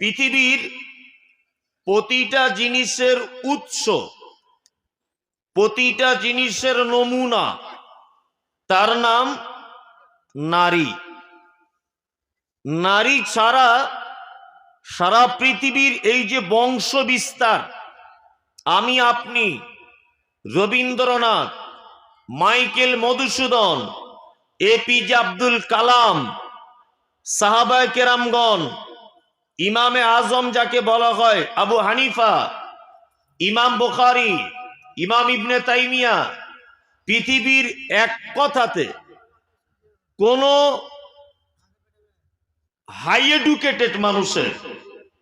পৃথিবীর প্রতিটা জিনিসের উৎস, প্রতিটা জিনিসের নমুনা, তার নাম নারী। নারী ছাড়া সারা পৃথিবীর এই যে বংশ বিস্তার, আমি, আপনি, রবীন্দ্রনাথ, মাইকেল মধুসূদন এপিজে আব্দুল কালাম, সাহাবায় কেরামগণ ইমামে আজম যাকে বলা হয়, আবু হানিফা, ইমাম বুখারি, ইমাম ইবনে তাইমিয়া, পৃথিবীর এক কথাতে কোন হাই এডুকেটেড মানুষের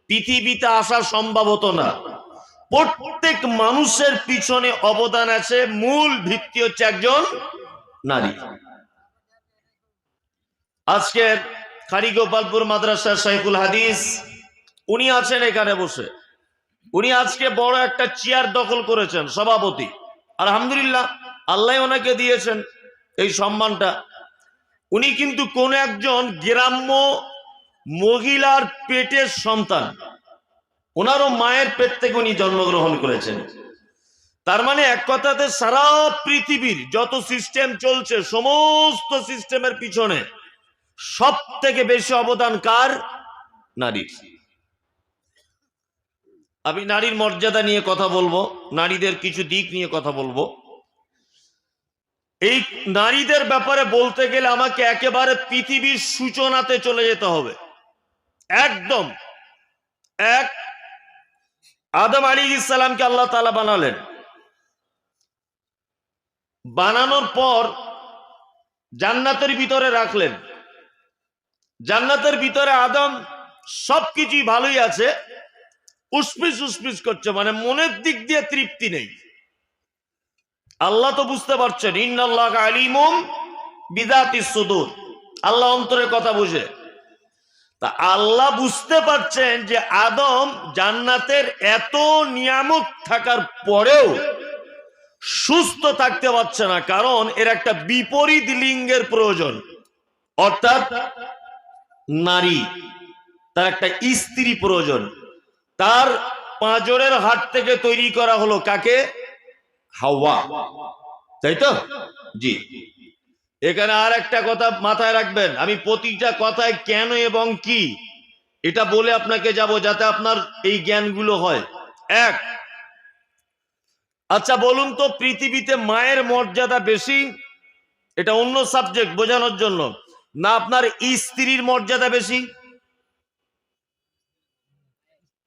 পৃথিবীতে আসা সম্ভবত না। প্রত্যেক মানুষের পিছনে অবদান আছে, মূল ভিত্তি হচ্ছে একজন নারী। আজকের খারিগোপালপুর মাদ্রাসা সাইফুল হাদিস, উনি আছেন এখানে বসে। উনি আজকে বড় একটা চেয়ার দখল করেছেন, সভাপতি। আলহামদুলিল্লাহ, আল্লাহ ওনাকে দিয়েছেন এই সম্মানটা। উনি কিন্তু কোন একজন গ্রাম্য মহিলার পেটের সন্তান। ওনারও মায়ের পেট থেকে উনি জন্মগ্রহণ করেছেন। তার মানে এক কথাতে সারা পৃথিবীর যত সিস্টেম চলছে, সমস্ত সিস্টেমের পিছনে সব থেকে বেশি অবদান কার? নারীর। আমি নারীর মর্যাদা নিয়ে কথা বলব, নারীদের কিছু দিক নিয়ে কথা বলব। এই নারীদের ব্যাপারে বলতে গেলে আমাকে একেবারে পৃথিবীর সূচনাতে চলে যেতে হবে। একদম। এক, আদম আলী ইসালামকে আল্লাহ তালা বানালেন। বানানোর পর জান্নাতের ভিতরে রাখলেন। জান্নাতের ভিতরে আদম সবকিছুই ভালোই আছে, উসপিস উসপিস করছে মানে মনের দিক দিয়ে তৃপ্তি নেই। আল্লাহ তো বুঝতে পারছেন, ইন্নাল্লাহ আলিমুম বিদাতি সুদূর। আল্লাহ অন্তরের কথা বুঝে। তা আল্লাহ বুঝতে পারছেন যে আদম জান্নাতের এত নিয়ামক থাকার পরেও সুস্থ থাকতে পারছে না, কারণ এর একটা বিপরীত লিঙ্গের প্রয়োজন। অর্থাৎ নারী। তার একটা স্ত্রী প্রয়োজন। তার পাঁজরের হাট থেকে তৈরি করা হলো কাকে? হাওয়া। তাই তো? জি। এখানে আর একটা কথা মাথায় রাখবেন। আমি প্রতিটা কথায় কেন এবং কি, এটা বলে আপনাকে যাব যাতে আপনার এই জ্ঞানগুলো হয়। এক আচ্ছা বলুন তো, পৃথিবীতে মায়ের মর্যাদা বেশি? এটা অন্য সাবজেক্ট বোঝানোর জন্য। না আপনার স্ত্রীর মর্যাদা বেশি?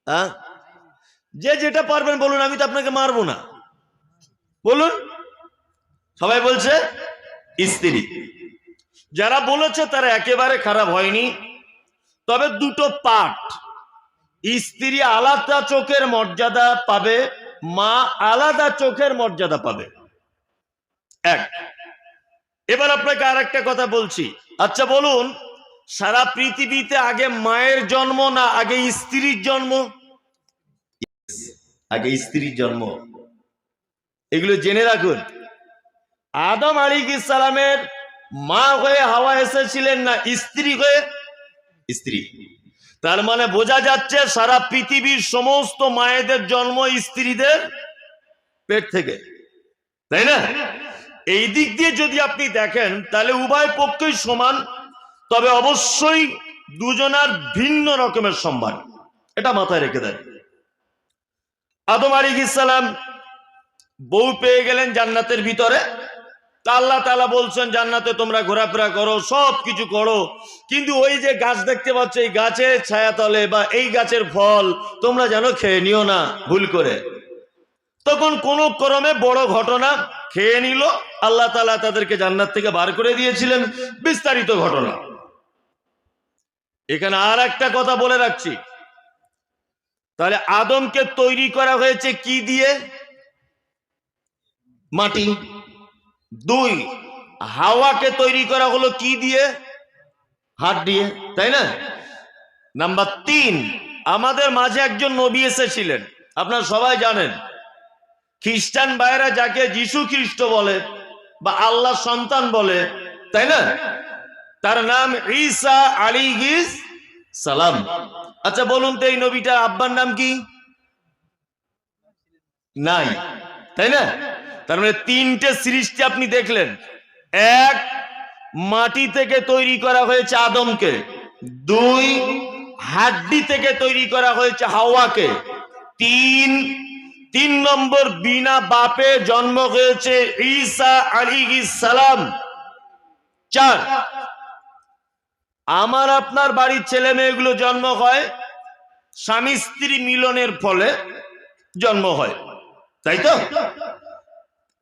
হ্যাঁ? যে যেটা পারবেন বলুন, আমি তো আপনাকে মারবো না। বলুন। সবাই বলছে, স্ত্রী। যারা বলেছে তারা একেবারে খারাপ হয়নি। তবে দুটো পাঠ স্ত্রী আলাদা চোখের মর্যাদা পাবে, মা আলাদা চোখের মর্যাদা পাবে। এক। এবার আপনাকে আর একটা কথা বলছি। আচ্ছা বলুন সারা পৃথিবীতে আগে মায়ের জন্ম না আগে স্ত্রীর জন্ম? আগে স্ত্রীর জন্ম। এগুলো জেনে রাখুন। আদম আলী সালামের মা হয়ে হাওয়া এসেছিলেন না স্ত্রী হয়ে? স্ত্রী। তার মানে বোঝা যাচ্ছে সারা পৃথিবীর সমস্ত মায়েদের জন্ম স্ত্রীদের পেট থেকে। তাই না? এই দিক দিয়ে যদি আপনি দেখেন, তাহলে উভয় পক্ষই সমান, তবে অবশ্যই দুজনার ভিন্ন রকমের সম্মান। এটা মাথায় রেখে দেন। আদম আলী ইসালাম বউ পেয়ে গেলেন জান্নাতের ভিতরে। তা আল্লাহ তালা বলছেন, জান্নাতে তোমরা ঘোরাফেরা করো, সব কিছু করো। কিন্তু ওই যে গাছ দেখতে পাচ্ছ, এই গাছের ছায়াতলে বা এই গাছের ফল, তোমরা যেন খেয়ে নিও না, ভুল করে। তখন কোন ক্রমে বড় ঘটনা খেয়ে নিল। আল্লাহ তালা তাদেরকে জান্নাত থেকে বার করে দিয়েছিলেন। বিস্তারিত ঘটনা। এখানে আর একটা কথা বলে রাখছি। তাহলে আদমকে তৈরি করা হয়েছে কি দিয়ে? মাটি। দুই, হাওয়াকে তৈরি করা হলো কি দিয়ে? হাত দিয়ে, তাই না? নাম্বার তিন, আমাদের মাঝে একজন নবী এসেছিলেন। আপনারা সবাই জানেন। খ্রিস্টান ভাইরা যাকে যিশু খ্রিস্ট বলে বা আল্লাহ সন্তান বলে, তাই না? তার নাম ঈসা আলী সালাম। আচ্ছা বলুন তো এই নবীটার আব্বার নাম কি? নাই, তাই না? তার মানে তিনটে সৃষ্টি আপনি দেখলেন। এক, মাটি থেকে তৈরি করা হয়েছে আদমকে। দুই, হাড্ডি থেকে তৈরি করা হয়েছে হাওয়াকে। তিন তিন নম্বর বিনা বাপে জন্ম হয়েছে ঈসা আলী সালাম। চার, আমার আপনার বাড়ির ছেলে মেয়েগুলো জন্ম হয় স্বামী স্ত্রী মিলনের ফলে জন্ম হয়। তাই তো?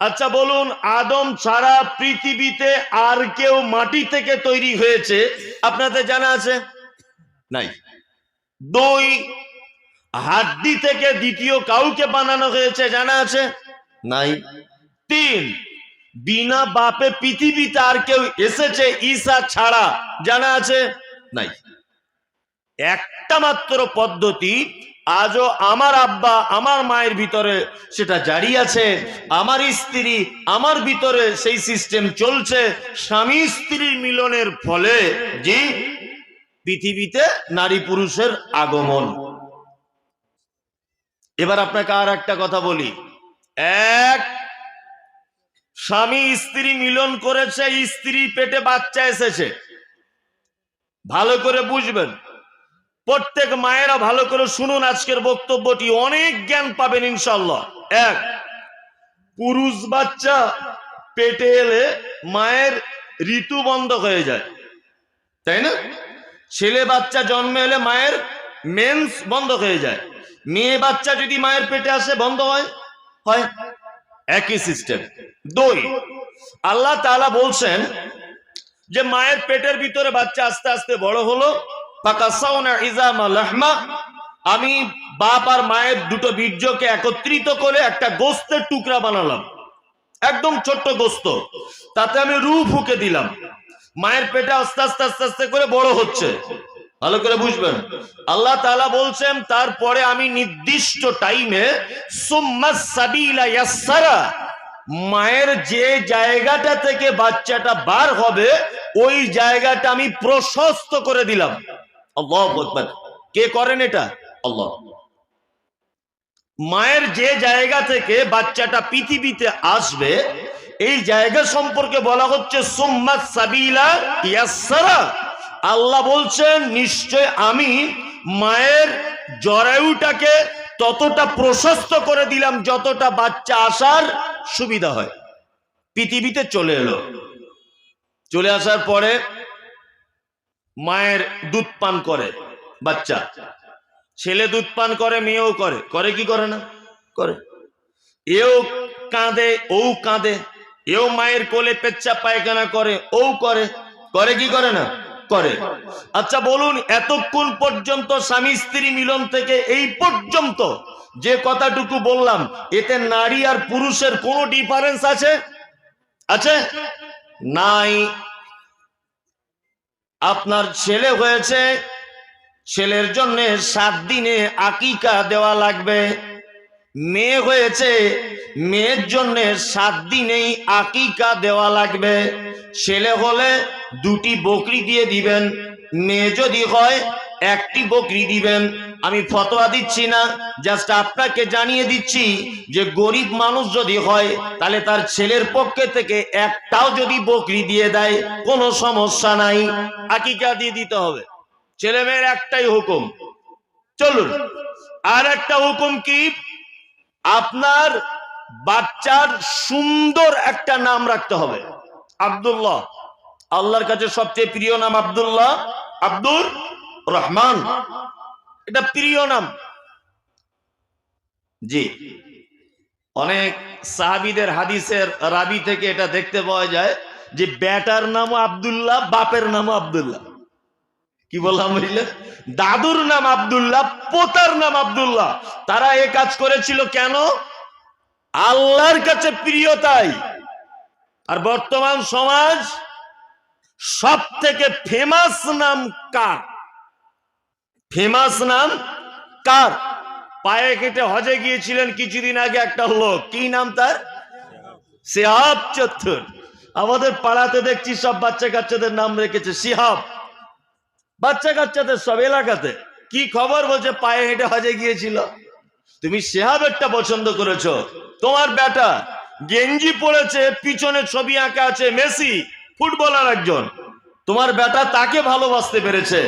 আচ্ছা বলুন, আদম ছাড়া পৃথিবীতে আর কেউ মাটি থেকে তৈরি হয়েছে? আপনাদের জানা আছে? নাই। দুই হাড্ডি থেকে দ্বিতীয় কাউকে বানানো হয়েছে জানা আছে? নাই। তিন বিনা বাপে পৃথিবীতে আর কেউ এসেছে ঈশা ছাড়া জানা আছে? নাই। একটা মাত্র পদ্ধতি আজও আমার আব্বা আমার মায়ের ভিতরে সেটা জারি আছে। আমার স্ত্রী আমার ভিতরে সেই সিস্টেম চলছে। স্বামী স্ত্রীর মিলনের ফলে যে পৃথিবীতে নারী পুরুষের আগমন। এবার আপনাকে আর একটা কথা বলি। এক, স্বামী স্ত্রী মিলন করেছে, স্ত্রী পেটে বাচ্চা এসেছে। ভালো করে বুঝবেন। প্রত্যেক মায়েরা ভালো করে শুনুন আজকের বক্তব্যটি, অনেক জ্ঞান পাবেন ইনশাল্লাহ এক, পুরুষ বাচ্চা পেটে এলে মায়ের ঋতু বন্ধ হয়ে যায়। তাই না? ছেলে বাচ্চা জন্মে এলে মায়ের মেন্স বন্ধ হয়ে যায়। মেয়ে বাচ্চা যদি মায়ের পেটে আসে, বন্ধ হয়? হয়। একই সিস্টেম দুই, আল্লাহ তাআলা বলছেন যে মায়ের পেটের ভিতরে বাচ্চা আস্তে আস্তে বড় হলো। আমি বাপ আর মায়ের দুটো বীর্যকে একত্রিত করে একটা গোস্তের টুকরা বানালাম। একদম ছোট্ট গোস্ত। তাতে আমি রু ফুকে দিলাম। মায়ের পেটে আস্তে আস্তে আস্তে আস্তে করে বড় হচ্ছে। ভালো করে বুঝবেন। আল্লাহ তাআলা বলছেন, তারপরে আমি নির্দিষ্ট টাইমে সুম্মা মায়ের যে জায়গাটা থেকে বাচ্চাটা বার হবে, ওই জায়গাটা আমি প্রশস্ত করে দিলাম। আল্লাহ কে করেন এটা? আল্লাহ। মায়ের যে জায়গা থেকে বাচ্চাটা পৃথিবীতে আসবে, এই জায়গা সম্পর্কে বলা হচ্ছে সুম্মাত সাবিলা ইয়াসসারা। আল্লাহ বলছেন, নিশ্চয় আমি মায়ের জরায়ুটাকে ততটা প্রশস্ত করে দিলাম, যতটা বাচ্চা আসার সুবিধা হয়। পৃথিবীতে চলে এলো। চলে আসার পরে মায়ের দুধ পান করে বাচ্চা। ছেলে দুধ পান করে, মেয়েও করে। করে কি করে না? করে। এও কাঁদে, ও কাঁদে। এও মায়ের কোলে পেচ্ছা পায়খানা করে, ও করে। করে কি করে না? করে। আচ্ছা বলুন, এতক্ষণ পর্যন্ত স্বামী স্ত্রী মিলন থেকে এই পর্যন্ত যে কথাটুকু বললাম, এতে নারী আর পুরুষের কোনো ডিফারেন্স আছে? আছে? নাই। আপনার ছেলে হয়েছে, ছেলের জন্য সাত দিনে আকিকা দেওয়া লাগবে। মেয়ে হয়েছে, মেয়ের জন্য সাত দিনেই আকিকা দেওয়া লাগবে। ছেলে হলে দুটি বকরি দিয়ে দিবেন, মেয়ে যদি হয় একটি বকরি দিবেন। আমি ফতোয়া দিচ্ছি না জাস্ট আপনাকে জানিয়ে দিচ্ছি যে গরিব মানুষ যদি হয়, তাহলে তার ছেলের পক্ষে থেকে একটাও যদি বকরি দিয়ে দেয়, কোনো সমস্যা নাই। আকিকা দিয়ে দিতে হবে। ছেলে মেয়ের একটাই হুকুম। চলুন, আর একটা হুকুম কি? আপনার বাচ্চার সুন্দর একটা নাম রাখতে হবে। আব্দুল্লাহ। আল্লাহর কাছে সবচেয়ে প্রিয় নাম আব্দুল্লাহ। আব্দুর রহমান। এটা প্রিয় নাম। জি। অনেক সাহাবিদের হাদিসের রাবি থেকে এটা দেখতে পাওয়া যায় যে, ব্যাটার নামও আব্দুল্লাহ, বাপের নামও আব্দুল্লাহ। কি বললাম বুঝলে? দাদুর নাম আব্দুল্লাহ, পোতার নাম আব্দুল্লাহ। তারা এ কাজ করেছিল কেন? আল্লাহর কাছে প্রিয়তাই আর বর্তমান সমাজ সব থেকে ফেমাস নাম কার? ফেমাস নাম কার? পায়ে কেটে হজে গিয়েছিলেন কিছুদিন আগে একটা লোক। কি নাম তার? সিহাব চত্বর। আমাদের পাড়াতে দেখছি সব বাচ্চা কাচ্চাদের নাম রেখেছে সিহাব। বাচ্চা কাচ্চাদের সব এলাকাতে। কি খবর? বলছে, পায়ে হেঁটে হজে গিয়েছিল। তুমি সেহাবেরটা পছন্দ করেছ। তোমার বেটা গেঞ্জি পড়েছে পিছনে ছবি আঁকা আছে, মেসি, ফুটবলার একজন। তোমার বেটা তাকে ভালোবাসতে পেরেছে।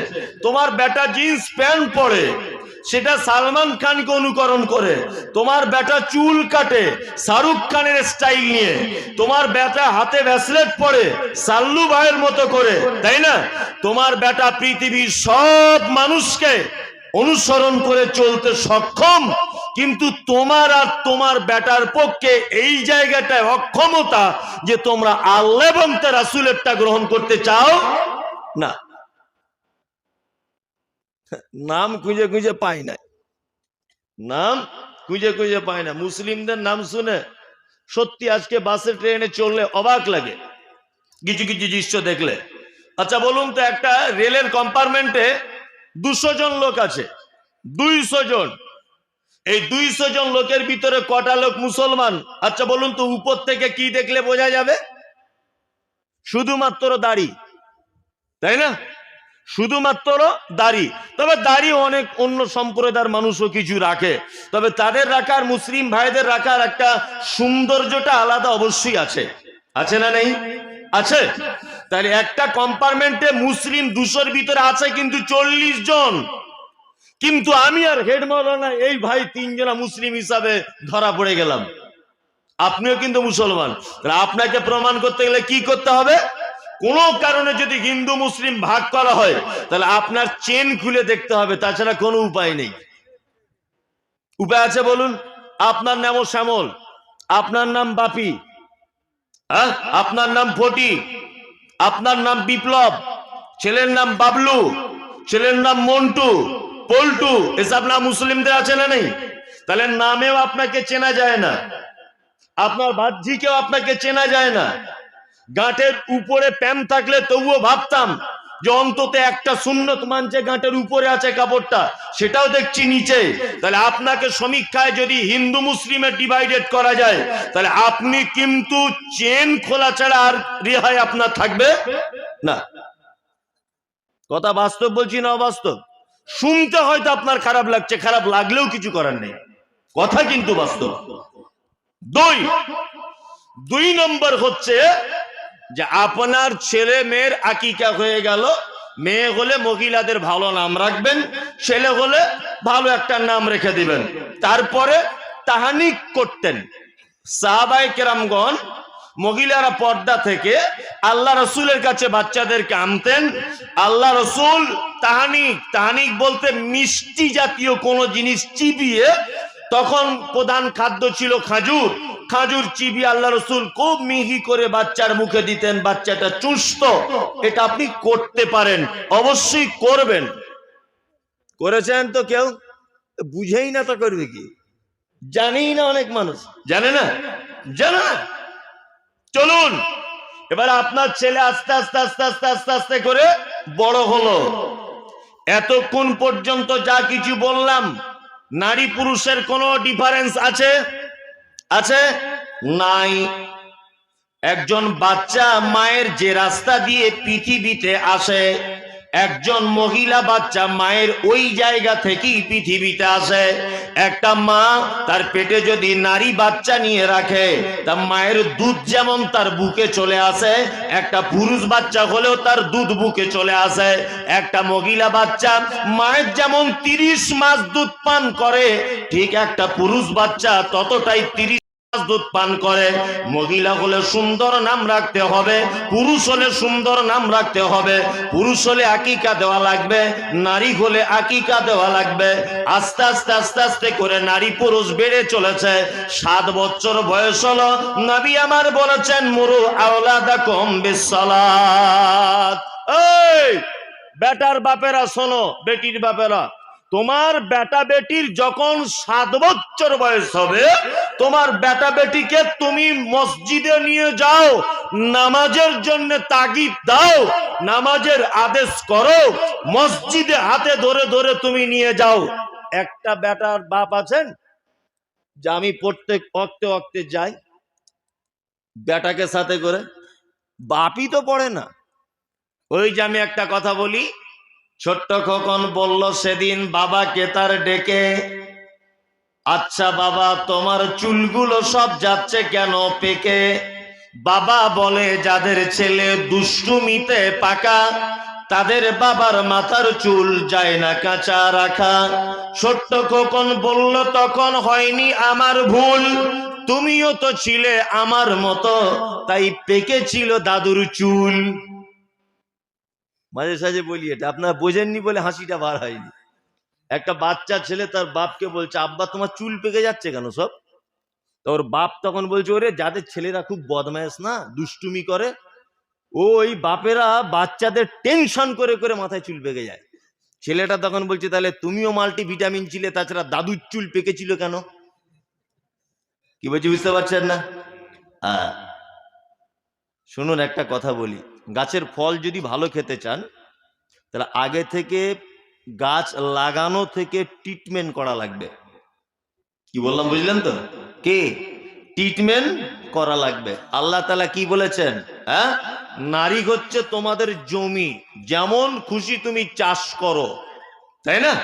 তোমার বেটা জিন্স প্যান্ট পরে। সেটা সালমান খানকে অনুকরণ করে। তোমার বেটা চুল কাটে শাহরুখ খানের স্টাইল নিয়ে। তোমার বেটা হাতে ভ্যাসলেট পরে সাল্লু ভাইয়ের মতো করে, তাই না? তোমার বেটা পৃথিবীর সব মানুষকে অনুসরণ করে চলতে সক্ষম, কিন্তু তোমার আর তোমার বেটার পক্ষে এই জায়গাটায় অক্ষমতা যে তোমরা আল্লাহ এবং তার রাসুলেরটা গ্রহণ করতে চাও, না। নাম খুঁজে খুঁজে পাই না নাম খুঁজে খুঁজে পাই না মুসলিমদের নাম শুনে সত্যি আজকে বাসে, ট্রেনে চললে অবাক লাগে। কিছু কিছু দৃশ্য দেখলে। আচ্ছা বলুন তো একটা রেলের কম্পার্টমেন্টে দুশো জন লোক আছে। দুইশো জন। এই দুইশো জন লোকের ভিতরে কটা লোক মুসলমান? আচ্ছা বলুন তো, উপর থেকে কি দেখলে বোঝা যাবে? শুধুমাত্র দাড়ি। তাই না? শুধুমাত্র দাড়ি। তবে দাড়ি অনেক অন্য সম্প্রদায়ের মানুষও কিছু রাখে। তবে তাদের রাখার, মুসলিম ভাইদের রাখার একটা সৌন্দর্যটা আলাদা অবশ্যই আছে। আছে না নেই? আছে? তাহলে একটা কম্পার্টমেন্টে মুসলিম দুশোর ভিতরে আছে কিন্তু চল্লিশ জন। কিন্তু আমি আর হেড মৌলানা এই ভাই তিনজনা মুসলিম হিসাবে ধরা পড়ে গেলাম। আপনিও কিন্তু মুসলমান। আপনাকে প্রমাণ করতে গেলে কি করতে হবে? কোন কারণে যদি হিন্দু মুসলিম ভাগ করা হয়, তাহলে আপনার চেন খুলে দেখতে হবে, তাছাড়া কোনো উপায় নেই। উপায় আছে বলুন? আপনার নামও শ্যামল, আপনার নাম বাপি হ্যাঁ? আপনার নাম ফটি আপনার নাম বিপ্লব, ছেলের নাম বাবলু, ছেলের নাম মন্টু, পল্টু, এসব নাম মুসলিমদের আছে না নেই? তাহলে নামেও আপনাকে চেনা যায় না, আপনার বাহ্যিকেও আপনাকে চেনা যায় না। গাঁটের উপরে প্যাম থাকলে তবুও ভাবতাম যে অন্তত একটা শূন্যত মানছে, গাঁটের উপরে আছে কাপড়টা, সেটাও দেখছি নিচে। তাহলে আপনাকে সমীক্ষায় যদি হিন্দু মুসলিমে ডিভাইডেড করা যায়, তাহলে আপনি কিন্তু চেন খোলা ছাড়া আর রেহাই আপনার থাকবে না। কথা বাস্তব বলছি না অবাস্তব? শুনতে হয়তো আপনার খারাপ লাগছে, খারাপ লাগলেও কিছু করার নেই। কথা কিন্তু বাস্তব। দুই দুই নম্বর হচ্ছে যে আপনার ছেলে মেয়ের আকিকা হয়ে গেল। মেয়ে হলে মহিলাদের ভালো নাম রাখবেন, ছেলে হলে ভালো একটা নাম রেখে দিবেন। তারপরে তাহানিক করতেন। সাহাবাই কেরামগণ মহিলারা পর্দা থেকে আল্লাহ রসুলের কাছে বাচ্চাদেরকে আনতেন। আল্লাহ রসুল তাহানিক তাহানিক বলতে মিষ্টি জাতীয় কোনো জিনিস চিবিয়ে, তখন প্রধান খাদ্য ছিল খাজুর। খাজুর চিবি আল্লাহ রসুল খুব মিহি করে বাচ্চার মুখে দিতেন, বাচ্চাটা চুষ্ট এটা আপনি করতে পারেন, অবশ্যই করবেন। করেছেন তো কেউ? বুঝেই না তো করবে কি? জানেই না অনেক মানুষ। জানে না? জানে না? চলুন, এবার আপনার ছেলে আস্তে আস্তে আস্তে আস্তে আস্তে আস্তে করে বড় হলো। এতক্ষণ পর্যন্ত যা কিছু বললাম নারী পুরুষের কোনো ডিফারেন্স আছে? আছে? নাই। একজন বাচ্চা মায়ের যে রাস্তা দিয়ে পৃথিবীতে আসে একজন মহিলা বাচ্চা মায়ের ওই জায়গা থেকেই পৃথিবীতে আসে। একটা মা তার পেটে যদি নারী বাচ্চা নিয়ে রাখে, তা মায়ের দুধ যেমন তার বুকে চলে আসে, একটা পুরুষ বাচ্চা হলেও তার দুধ বুকে চলে আসে। একটা মহিলা বাচ্চা মায়ের যেমন তিরিশ মাস দুধ পান করে, ঠিক একটা পুরুষ বাচ্চা ততটাই তিরিশ দুধ পান করে। মহিলা হলে সুন্দর নাম রাখতে হবে পুরুষ হলে সুন্দর নাম রাখতে হবে। পুরুষ হলে আকিকা দেওয়া লাগবে নারী হলে আকিকা দেওয়া লাগবে। আস্তে আস্তে আস্তে আস্তে করে নারী পুরুষ বেড়ে চলেছে। সাত বছর বয়স হলো, নবী আমার বলেছেন, মুরু আওলাদা কম এই, বেটার বাপেরা শোনো, বেটির বাপেরা। তোমার বেটা বেটির যখন সাত বছর বয়স হবে তোমার বেটা বেটিকে তুমি মসজিদে নিয়ে যাও, নামাজের জন্য তাগিদ দাও, নামাজের আদেশ করো, মসজিদে হাতে ধরে ধরে তুমি নিয়ে যাও। একটা বেটার বাপ আছেন, যে আমি প্রত্যেক অক্তে অক্তে যাই বেটাকে সাথে করে। বাপই তো পড়ে না। ওই যে আমি একটা কথা বলি, ছোট্ট খোকন বলল, সেদিন বাবাকে তার ডেকে আচ্ছা বাবা, তোমার চুলগুলো সব যাচ্ছে কেন পেকে? বাবা বলে, যাদের ছেলে দুষ্টুমিতে পাকা, তাদের বাবার মাথার চুল যায় না কাঁচা রাখা। ছোট্ট খোকন বলল, তখন হয়নি আমার ভুল। তুমিও তো ছিলে আমার মতো, তাই পেকেছিল দাদুর চুল। মাঝে সাঝে বলি এটা, আপনারা বোঝেননি বলে হাসিটা বার হয়নি। একটা বাচ্চা ছেলে তার বাপকে বলছে, আব্বা, তোমার চুল পেকে যাচ্ছে কেন সব? ওর বাপ তখন বলছে, ওরে, যাদের ছেলেরা খুব বদমায়েশ না, দুষ্টুমি করে, ওই বাপেরা বাচ্চাদের টেনশন করে করে মাথায় চুল পেকে যায়। ছেলেটা তখন বলছে, তাহলে তুমিও মাল্টি ভিটামিন ছিলে, তাছাড়া দাদুর চুল পেকেছিল কেন? কি বলছি, বুঝতে পারছেন না? হ্যাঁ। শুনুন, একটা কথা বলি। গাছের ফল যদি ভালো খেতে চান, তাহলে আগে থেকে গাছ লাগানো থেকে ট্রিটমেন্ট করা লাগবে। কি বললাম, বুঝলেন তো? কে? ট্রিটমেন্ট করা লাগবে। আল্লাহ তালা কি বলেছেন? হ্যাঁ? নারী হচ্ছে তোমাদের জমি। যেমন খুশি তুমি চাষ করো। তাই না?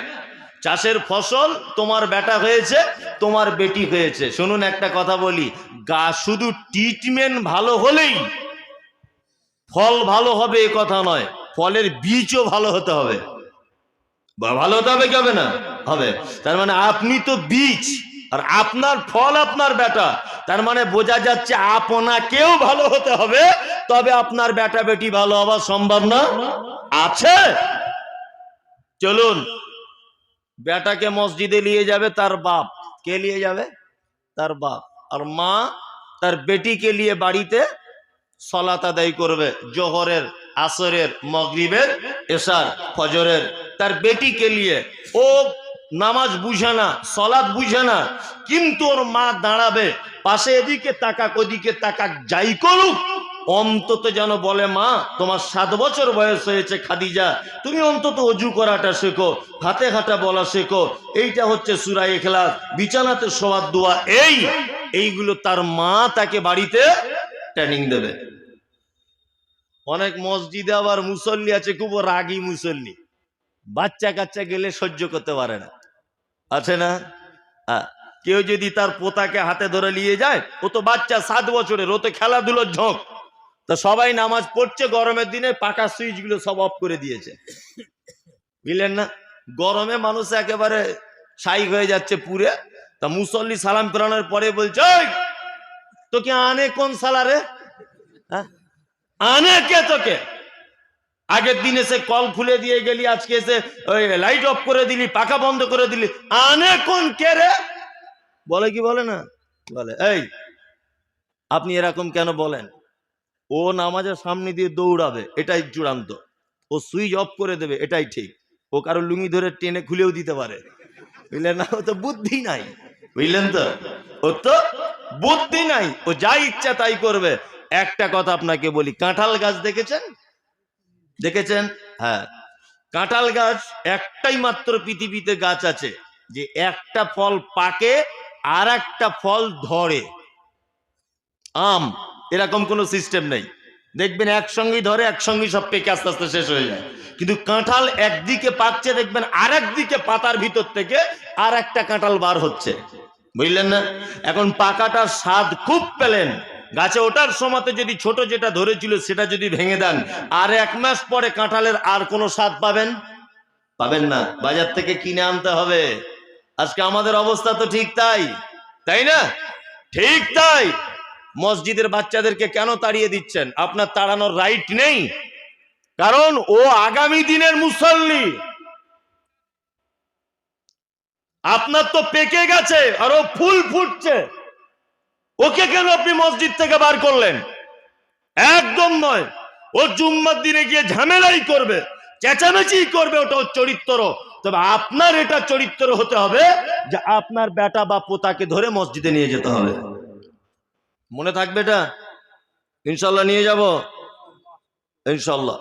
চাষের ফসল তোমার বেটা হয়েছে, তোমার বেটি হয়েছে। শুনুন একটা কথা বলি, গা শুধু ট্রিটমেন্ট ভালো হলেই ফল ভালো হবে এ কথা নয়, ফলের বীজও ভালো হতে হবে। ভালো হতে হবে কি হবে না? হবে। তার মানে আপনি তো বীজ, আর আপনার ফল আপনার বেটা। তার মানে বোঝা যাচ্ছে আপনাকেও ভালো হতে হবে, তবে আপনার বেটা বেটি ভালো হওয়া সম্ভব না। আছে? চলুন। বেটাকে মসজিদে নিয়ে যাবে তার বাপ। কে নিয়ে যাবে? তার বাপ। আর মা তার বেটিকে নিয়ে বাড়িতে সলাত আদায় করবে। জোহরের, আসরের, মগরিবের এসার ফজরের। তার বেটিকে নিয়ে। ও নামাজ বুঝে না সলাদ বুঝে না, কিন্তু ওর মা দাঁড়াবে, পাশে এদিকে তাকাক, ওদিকে তাকাক, যাই করুক, অন্তত যেন বলে, মা, তোমার সাত বছর বয়স হয়েছে, খাদিজা, তুমি অন্তত অজু করাটা শেখো, হাতে হাঁটা বলা শেখো, এইটা হচ্ছে সুরাই খেলাস বিছানাতে শোয়ার দোয়া, এই। এইগুলো তার মা তাকে বাড়িতে ট্রেনিং দেবে। অনেক মসজিদে আবার মুসল্লি আছে, খুব রাগী মুসল্লি। বাচ্চা কাচ্চা গেলে সহ্য করতে পারে না। আছে না। কেউ যদি তার পোতাকে হাতে ধরে নিয়ে যায়, ও তো বাচ্চা সাত বছরের, ও তো খেলাধুলোর ঝোঁক। তো সবাই নামাজ পড়ছে, গরমের দিনে পাকা সুইচগুলো সব অফ করে দিয়েছে। বুঝলেন না? গরমে মানুষ একেবারে সাই হয়ে যাচ্ছে পুরে। তা মুসল্লি সালাম ফেরানোর পরে বলছে তোকে আনে কোন সালারে হ্যাঁ? আনে কে তোকে? আগের দিন এসে কল খুলে দিয়ে গেলি, আজকে এসে ওই লাইট অফ করে দিলি, পাখা বন্ধ করে দিলি। আনে কোন কে রে? বলে কি বলে না? বলে, এই, আপনি এরকম কেন বলেন? ও নামাজের সামনে দিয়ে দৌড়াবে, এটাই চূড়ান্ত। ও সুইচ অফ করে দেবে, এটাই ঠিক। ও কারও লুঙ্গি ধরে টেনে খুলেও দিতে পারে। বুঝলেন না? ও তো বুদ্ধি নাই। বুঝলেন তো? ও তো বুদ্ধি নাই। ও যা ইচ্ছা তাই করবে। একটা কথা আপনাকে বলি, কাঁঠাল গাছ দেখেছেন? দেখেছেন? হ্যাঁ। কাঁঠাল গাছ একটাই মাত্র পৃথিবীতে গাছ আছে, যে একটা ফল পাকে আর একটা ফল ধরে। আম, এরকম কোনো সিস্টেম নেই। দেখবেন একসঙ্গেই ধরে, একসঙ্গেই সব পেকে আস্তে আস্তে শেষ হয়ে যায়। কিন্তু কাঁঠাল একদিকে পাকছে, দেখবেন আর একদিকে পাতার ভিতর থেকে আর একটা কাঁঠাল বার হচ্ছে। বুঝলেন না? এখন পাকাটার স্বাদ খুব পেলেন। গাছে ওঠার সময়তে যদি ছোট যেটা ধরেছিল সেটা যদি ভেঙে দেন, আর এক মাস পরে কাঁঠালের আর কোনো স্বাদ পাবেন? পাবেন না। বাজার থেকে কিনে আনতে হবে। আজকে আমাদের অবস্থা তো ঠিক তাই। তাই না? ঠিক তাই। মসজিদের বাচ্চাদেরকে কেন তাড়িয়ে দিচ্ছেন? আপনার তাড়ানোর রাইট নেই। কারণ ও আগামী দিনের মুসল্লি। আপনার তো পেকে গেছে আর ও ফুল ফুটছে। ওকে কেন আপনি মসজিদ থেকে বার করলেন? একদম নয়। ও জুম্মার দিনে গিয়ে ঝামেলাই করবে, চেঁচামেচি করবে, ওটা ওর চরিত্র। তবে আপনার এটা চরিত্র হতে হবে যে আপনার বেটা বা পোতাকে ধরে মসজিদে নিয়ে যেতে হবে। মনে থাকবে এটা? ইনশাল্লাহ নিয়ে যাব। ইনশাল্লাহ।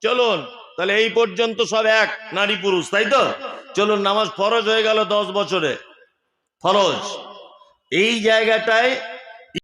চলুন, তাহলে এই পর্যন্ত সব এক, নারী পুরুষ, তাই তো? চলুন, নামাজ ফরজ হয়ে গেল দশ বছরে। ফরজ। এই জায়গাটায়